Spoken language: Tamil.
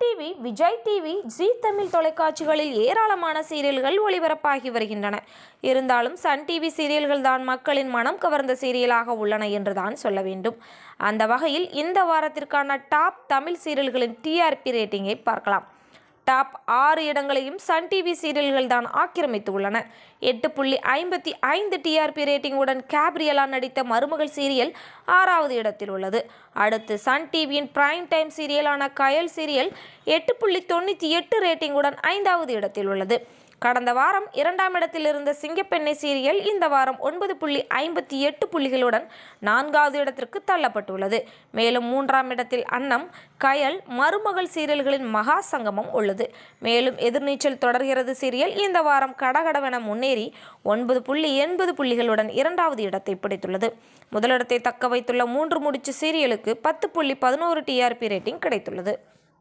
TV Vijay TV Zee Tamil தொலைக்காட்சிகளில் ஏராளமான சீரியல்கள் ஒளிபரப்பாகி வருகின்றன. இருந்தாலும் சன் டிவி சீரியல்கள் தான் மக்களின் மனம் கவர்ந்த சீரியலாக உள்ளன என்று தான் சொல்ல வேண்டும். அந்த வகையில் இந்த வாரத்திற்கான டாப் தமிழ் சீரியல்களின் டிஆர்பி ரேட்டிங்கை பார்க்கலாம். டாப் ஆறு இடங்களையும் சன் டிவி சீரியல்கள் தான் ஆக்கிரமித்து உள்ளன எட்டு புள்ளி ஐம்பத்தி ஐந்து டிஆர்பி ரேட்டிங்குடன் கேப்ரியலா நடித்த மருமகள் சீரியல் ஆறாவது இடத்தில் உள்ளது. அடுத்து சன் டிவியின் பிரைம் டைம் சீரியலான கயல் சீரியல் எட்டு புள்ளி தொண்ணூற்றி எட்டு ரேட்டிங்குடன் ஐந்தாவது இடத்தில் உள்ளது. கடந்த வாரம் இரண்டாம் இடத்தில் இருந்த சிங்கப்பெண்ணை சீரியல் இந்த வாரம் ஒன்பது புள்ளி ஐம்பத்தி எட்டு புள்ளிகளுடன் நான்காவது இடத்திற்கு தள்ளப்பட்டுள்ளது. மேலும் மூன்றாம் இடத்தில் அன்னம் கயல் மருமகள் சீரியல்களின் மகா சங்கமம் உள்ளது. மேலும் எதிர்நீச்சல் தொடர்கிறது சீரியல் இந்த வாரம் கடகடவென முன்னேறி ஒன்பது புள்ளி எண்பது புள்ளிகளுடன் இரண்டாவது இடத்தை பிடித்துள்ளது. முதலிடத்தை தக்க வைத்துள்ள மூன்று முடிச்சு சீரியலுக்கு பத்து புள்ளி பதினோரு டிஆர்பி ரேட்டிங் கிடைத்துள்ளது.